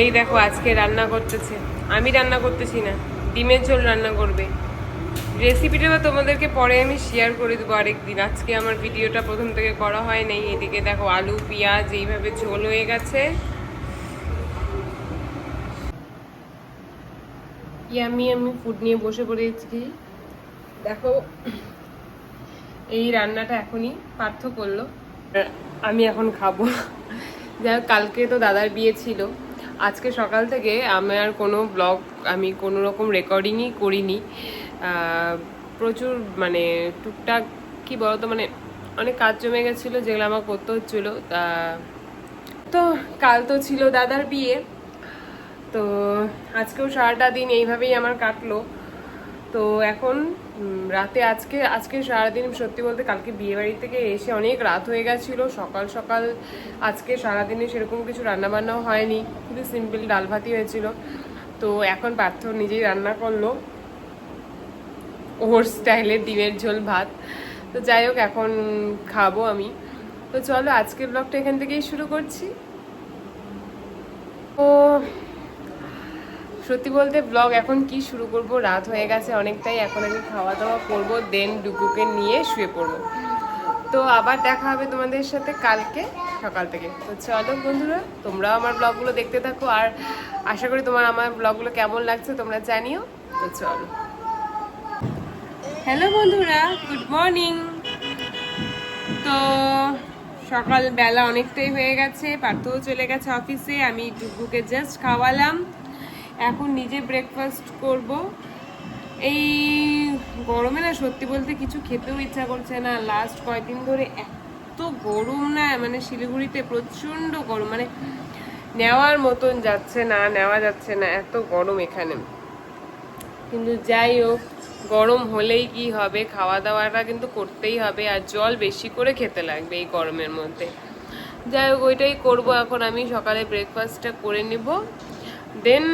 এই দেখো, আজকে রান্না করতেছে। আমি রান্না করতেছি না, ডিমের ঝোল রান্না করবে। রেসিপিটা বা তোমাদেরকে পরে আমি শেয়ার করে দেবো আরেকদিন। আজকে আমার ভিডিওটা প্রথম থেকে করা হয় নাই, এদিকে দেখো আলু, পেঁয়াজ, এইভাবে ঝোল হয়ে গেছে। ইয়ামি আমি ফুড নিয়ে বসে পড়েছি। দেখো, এই রান্নাটা এখনই পার্থ করল। আমি এখন খাব। যাই কালকে তো দাদার বিয়ে ছিল। আজকে সকাল থেকে আমার কোনো ব্লগ, আমি কোনো রকম রেকর্ডিংই করিনি। প্রচুর মানে টুকটাক, কি বলতো মানে অনেক কাজ জমে গেছিল, যেগুলো আমার করতে হচ্ছিল। তা তো কাল তো ছিল দাদার বিয়ে। তো আজকেও সারাটা দিন এইভাবেই আমার কাটলো। তো এখন রাতে আজকে আজকে সারাদিন সত্যি বলতে কালকে বিয়ে বাড়ি থেকে এসে অনেক রাত হয়ে গেছিল। সকাল সকাল আজকে সারাদিনে সেরকম কিছু রান্নাবান্নাও হয়নি। খুবই সিম্পল ডাল ভাতই হয়েছিল। তো এখন পার্থ নিজেই রান্না করল। ওর স্টাইলের ডিমের ঝোল ভাত। তো যাই হোক, এখন খাব আমি। তো চলো, আজকের ব্লগটা এখান থেকেই শুরু করছি। ও সত্যি বলতে ব্লগ এখন কি শুরু করব? রাত হয়ে গেছে অনেকটাই, এখন আমি খাওয়া দাওয়া করব দেন ডুগুকে নিয়ে শুয়ে পড়ব। তো আবার দেখা হবে তোমাদের সাথে কালকে, সকাল থেকে। তো চলো বন্ধুরা, তোমরাও আমার ব্লগগুলো দেখতে থাকো, আর আশা করি তোমার আমার ব্লগগুলো কেমন লাগছে তোমরা জানিও। তো চলো। হ্যালো বন্ধুরা গুড মর্নিং তো সকালবেলা অনেকটাই হয়ে গেছে, পার্থও চলে গেছে অফিসে আমি ডুগুকে জাস্ট খাওয়ালাম। এখন নিজে ব্রেকফাস্ট করব। এই গরমে না সত্যি বলতে কিছু খেতেও ইচ্ছা করছে না। লাস্ট কয়েকদিন ধরে এত গরম না মানে শিলিগুড়িতে প্রচণ্ড গরম মানে নেওয়ার মতন যাচ্ছে না, নেওয়া যাচ্ছে না, এত গরম এখানে। কিন্তু যাই হোক, গরম হলেই কি হবে? খাওয়া দাওয়াটা কিন্তু করতেই হবে, আর জল বেশি করে খেতে লাগবে এই গরমের মধ্যে। যাই হোক, ওইটাই করব এখন আমি, সকালে ব্রেকফাস্টটা করে নিব। দেন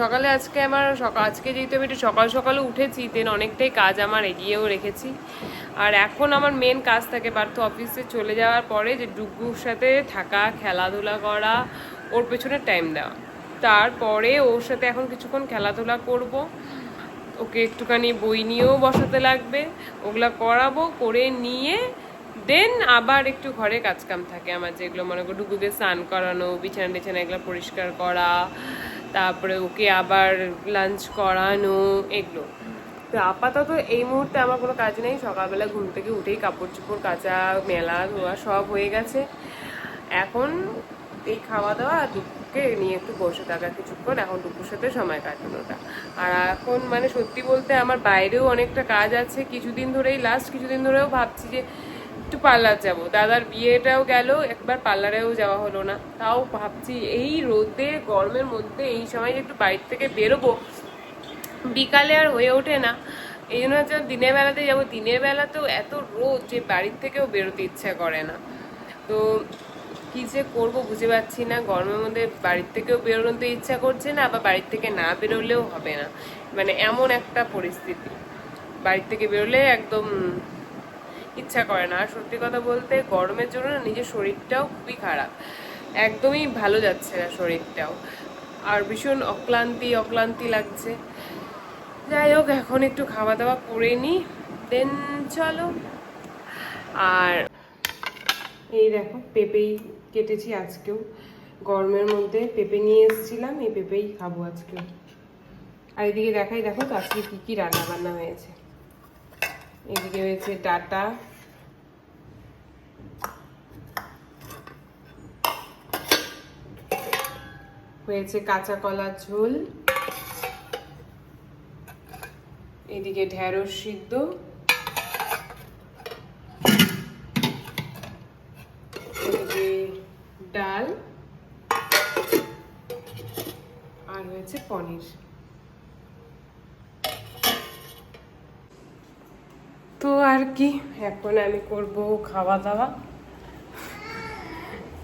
সকালে আজকে আমার সকাল আজকে যেহেতু আমি একটু সকাল সকালে উঠেছি দেন অনেকটাই কাজ আমার এগিয়েও রেখেছি। আর এখন আমার মেন কাজ থাকে পার্থ অফিসে চলে যাওয়ার পরে যে ডুগুর সাথে থাকা, খেলাধুলা করা, ওর পেছনে টাইম দেওয়া। তারপরে ওর সাথে এখন কিছুক্ষণ খেলাধুলা করব। ওকে একটুখানি বই নিয়েও বসাতে লাগবে। ওগুলা করাবো, করে নিয়ে দেন আবার একটু ঘরে কাজকাম থাকে আমার, যেগুলো মনে করো ডুগুকে স্নান করানো, বিছানা টিছানা এগুলো পরিষ্কার করা, তারপরে ওকে আবার লাঞ্চ করানো, এগুলো। তো আপাতত এই মুহূর্তে আমার কোনো কাজ নেই, সকালবেলা ঘুম থেকে উঠেই কাপড় চোপড় কাচা, মেলা, ধোয়া সব হয়ে গেছে। এখন এই খাওয়া দাওয়া দুপুরকে নিয়ে একটু বসে থাকা কিছুক্ষণ, এখন দুপুর সাথে সময় কাটানোটা। আর এখন মানে সত্যি বলতে আমার বাইরেও অনেকটা কাজ আছে, কিছুদিন ধরেই লাস্ট কিছুদিন ধরেও ভাবছি যে একটু পার্লার যাব। দাদার বিয়েটাও গেল, একবার পার্লারেও যাওয়া হলো না। তাও ভাবছি এই রোদে, গরমের মধ্যে এই সময় একটু বাড়ির থেকে বেরোবো। বিকালে আর হয়ে ওঠে না। এই জন্য হচ্ছে দিনের বেলাতে যাব। দিনের বেলাতেও এত রোদ যে বাড়ির থেকেও বেরোতে ইচ্ছা করে না। তো কি যে করব বুঝে পাচ্ছি না। গরমের মধ্যে বাড়ির থেকেও বেরোতে ইচ্ছা করছে না, আবার বাড়ির থেকে না বেরোলেও হবে না। মানে এমন একটা পরিস্থিতি। বাড়ির থেকে বেরোলে একদম ইচ্ছা করে না। আর সত্যি কথা বলতে গরমের জন্য না নিজের শরীরটাও খুবই খারাপ। একদমই ভালো যাচ্ছে না শরীরটাও। আর ভীষণ অক্লান্তি অক্লান্তি লাগছে। যাই হোক, এখন একটু খাওয়া দাওয়া করে নিই দেন চলো। আর এই দেখো, পেঁপেই কেটেছি আজকেও। গরমের মধ্যে পেঁপে নিয়ে এসেছিলাম, এই পেঁপেই খাব আজকেও। আর এদিকে দেখাই, দেখো আজকে কী কী রান্না বান্না হয়েছে। এদিকে রয়েছে ডাটা। হয়েছে কাঁচা কলার ঝোল। এদিকে ঢেঁড়স সিদ্ধ। এদিকে ডাল। আর হয়েছে পনির তো আর কি? এখন আমি করব খাওয়া দাওয়া।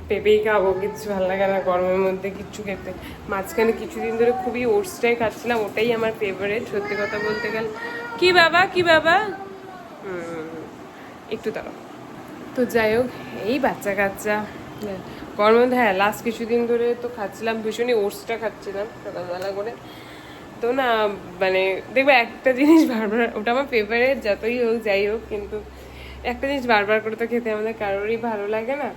পেঁপেই খাব, কিচ্ছু ভালো লাগে না গরমের মধ্যে, কিচ্ছু খেতে। মাঝখানে কিছুদিন ধরে খুবই ওটসটাই খাচ্ছিলাম, ওটাই আমার ফেভারিট সত্যি কথা বলতে গেলে। কি বাবা কি বাবা? একটু দাঁড়াও। তো যাই হোক, এই বাচ্চা কাচ্চা। গরমের মধ্যে হ্যাঁ লাস্ট কিছুদিন ধরে তো খাচ্ছিলাম, ভীষণই ওটসটা খাচ্ছিলাম, সকালবেলা করে। তো না মানে দেখবে একটা জিনিস বারবার, ওটা আমার ফেভারিট যতই হোক, যাই হোক, কিন্তু একটা জিনিস বারবার করে তো খেতে আমাদের কারোরই ভালো লাগে না।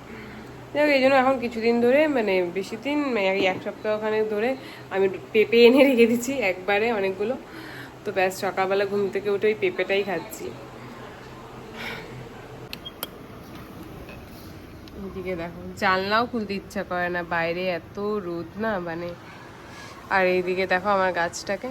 যাই হোক, এই জন্য এখন কিছুদিন ধরে মানে বেশি দিন মানে এক সপ্তাহখানেক ধরে আমি পেঁপে এনে রেখে দিচ্ছি একবারে অনেকগুলো। তো ব্যাস, সকালবেলা ঘুম থেকে উঠে ওই পেঁপেটাই খাচ্ছি। এদিকে দেখো, জানলাও খুলতে ইচ্ছা করে না, বাইরে এত রোদ না মানে আর এইদিকে দেখো আমার গাছটাকে।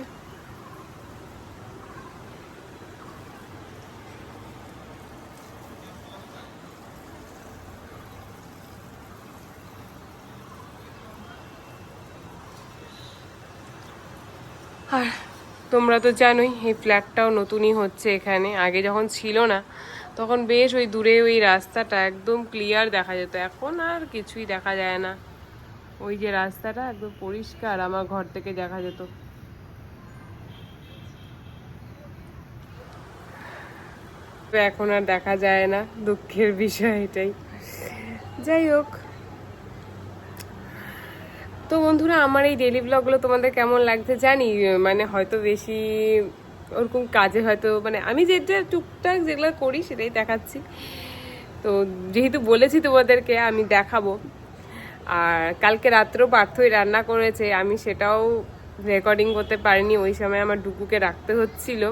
আর তোমরা তো জানোই, এই ফ্ল্যাটটাও নতুনই হচ্ছে এখানে। আগে যখন ছিল না, তখন বেশ ওই দূরে ওই রাস্তাটা একদম ক্লিয়ার দেখা যেত। এখন আর কিছুই দেখা যায় না। ওই যে রাস্তাটা একদম পরিষ্কার, আমার ঘর থেকে দেখা যেত। এখন আর দেখা যায় না, দুঃখের বিষয় এটাই। যাই হোক। তো বন্ধুরা, আমার এই ডেলি ব্লগগুলো তোমাদের কেমন লাগছে জানি মানে হয়তো বেশি ওরকম কাজে হয়তো মানে আমি যেটা টুকটাক যেগুলো করি সেটাই দেখাচ্ছি। তো যেহেতু বলেছি তোমাদেরকে, আমি দেখাবো। আর কালকে রাত্রেও পার্থই রান্না করেছে, আমি সেটাও রেকর্ডিং করতে পারিনি, ওই সময় আমার ডুকুকে রাখতে হচ্ছিল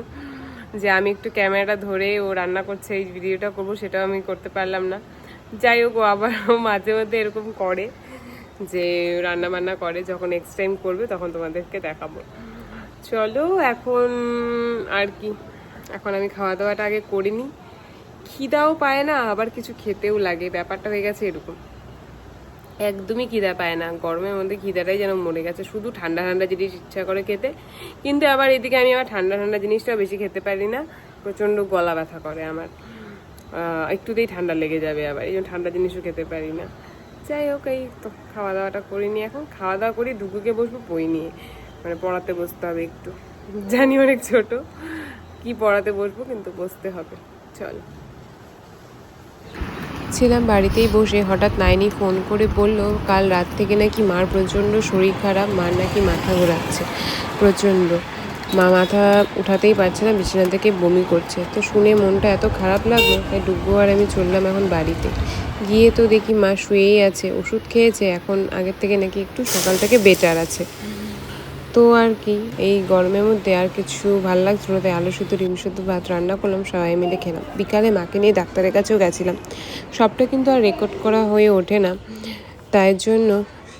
যে আমি একটু ক্যামেরাটা ধরে ও রান্না করছে, এই ভিডিওটা করব সেটাও আমি করতে পারলাম না। যাই হোক, ও আবার মাঝে মধ্যে এরকম করে যে রান্না বান্না করে, যখন নেক্সট টাইম করবে তখন তোমাদেরকে দেখাবো। চলো, এখন আর কি, এখন আমি খাওয়া দাওয়াটা আগে করিনি। খিদাও পায় না, আবার কিছু খেতেও লাগে, ব্যাপারটা হয়ে গেছে এরকম। একদমই খিদা পায় না। গরমের মধ্যে খিদাটাই যেন মরে গেছে। শুধু ঠান্ডা ঠান্ডা জিনিস ইচ্ছা করে খেতে। কিন্তু আবার এদিকে আমি আবার ঠান্ডা ঠান্ডা জিনিসটাও বেশি খেতে পারি না। প্রচণ্ড গলা ব্যথা করে আমার। একটুতেই ঠান্ডা লেগে যাবে আবার। এই জন্য ঠান্ডা জিনিসও খেতে পারি না। যাই হোক, এই তো খাওয়া দাওয়াটা করিনি এখন খাওয়া দাওয়া করি ডুকুকে বসবো, বই নিয়ে। মানে পড়াতে বসতে হবে একটু। জানি অনেক ছোট। কি পড়াতে বসবো, কিন্তু বসতে হবে। চল। ছিলাম বাড়িতেই বসে হঠাৎ নাইনি ফোন করে বলল, কাল রাত থেকে নাকি মার প্রচণ্ড শরীর খারাপ, মার নাকি মাথা ঘোরাচ্ছে, প্রচণ্ড। মা মাথা উঠাতেই পারছে না বিছানা থেকে বমি করছে। তো শুনে মনটা এত খারাপ লাগল, তাই ডুবু আর আমি চললাম এখন বাড়িতে। গিয়ে তো দেখি মা শুয়েই আছে, ওষুধ খেয়েছে, এখন আগের থেকে নাকি একটু সকাল থেকে বেটার আছে। তো আর কি, এই গরমের মধ্যে আর কিছু ভালো লাগছিল তাই আলু শুদ্ধ ডিম শুদ্ধ ভাত রান্না করলাম, সবাই মিলে খেলাম। বিকালে মাকে নিয়ে ডাক্তারের কাছেও গেছিলাম। সবটা কিন্তু আর রেকর্ড করা হয়ে ওঠে না, তাই জন্য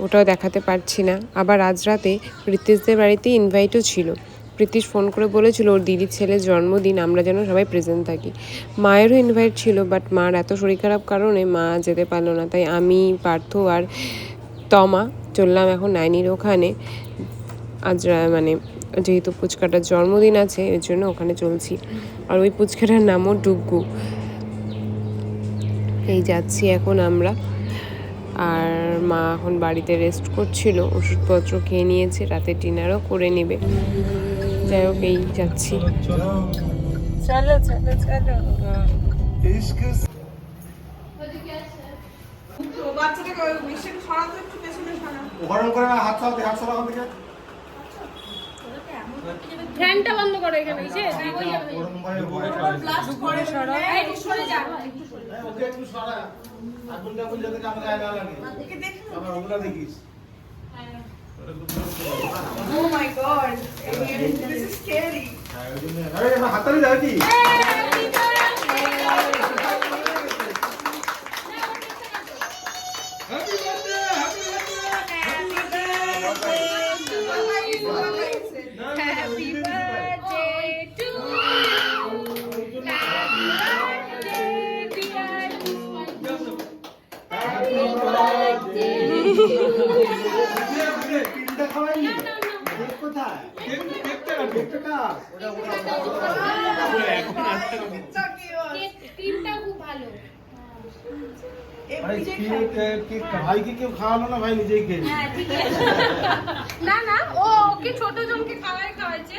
ওটাও দেখাতে পারছি না। আবার আজ রাতে ঋতিশদের বাড়িতে ইনভাইটও ছিল। প্রীতিশ ফোন করে বলেছিল, ওর দিদির ছেলের জন্মদিন, আমরা যেন সবাই প্রেজেন্ট থাকি। মায়েরও ইনভাইট ছিল বাট মার এত শরীর খারাপ কারণে মা যেতে পারল না, তাই আমি, পার্থ আর তমা চললাম এখন নাইনির ওখানে। আজ মানে যেহেতু পুচকাটার জন্মদিন আছে এর জন্য ওখানে চলছি। আর ওই পুচকাটার নামও ডুগ্গু এই যাচ্ছি এখন আমরা। আর মা এখন বাড়িতে রেস্ট করছিল ওষুধপত্র খেয়ে নিয়েছে রাতে ডিনারও করে নেবে। যাই হোক এই যাচ্ছি। চলো চলো চলো। গরম করে হাত চালাতে হাত থেকে। ফ্যানটা বন্ধ করো এখানে এই যে ওই যাবে গরম কেউ খাওয়ালো না ভাই নিজেই না না ও ওকে ছোট জনকে খাওয়াই খাওয়াইছে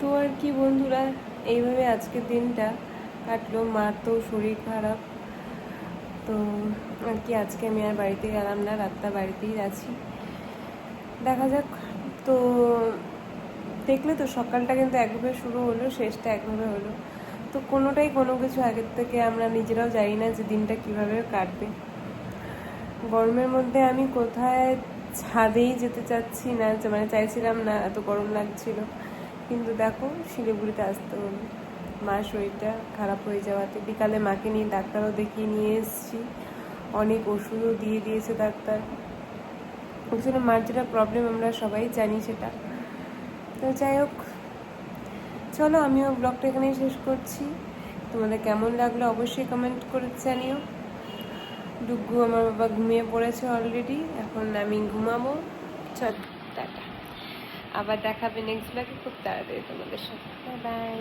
তো আর কি বন্ধুরা, এইভাবে আজকের দিনটা কাটলো। মার তো শরীর খারাপ। তো আর কি, আজকে আমি আর বাড়িতে গেলাম না, রাতটা বাড়িতেই আছি। দেখা যাক। তো দেখলে তো সকালটা কিন্তু একভাবে শুরু হলো, শেষটা একভাবে হলো। তো কোনোটাই কোনো কিছু আগের থেকে আমরা নিজেরাও জানি না যে দিনটা কীভাবে কাটবে। গরমের মধ্যে আমি কোথায় ছাদেই যেতে চাচ্ছি না মানে চাইছিলাম না, এত গরম লাগছিল। কিন্তু দেখো, শিলিগুড়িতে আসতে হলো মার শরীরটা খারাপ হয়ে যাওয়াতে বিকালে মাকে নিয়ে ডাক্তারও দেখিয়ে নিয়ে এসেছি। অনেক ওষুধও দিয়ে দিয়েছে ডাক্তার। ওখানে মার যেটা প্রবলেম আমরা সবাই জানি সেটা। তো যাই হোক চলো, আমিও ব্লগটা এখানেই শেষ করছি। তোমাদের কেমন লাগল অবশ্যই কমেন্ট করে জানিও। ডুগু আমার বাবা ঘুমিয়ে পড়েছে অলরেডি এখন আমি ঘুমাবো। চল, টাটা। আবার দেখাবে নেক্সট ব্লগে খুব তাড়াতাড়ি তোমাদের সাথে। বাই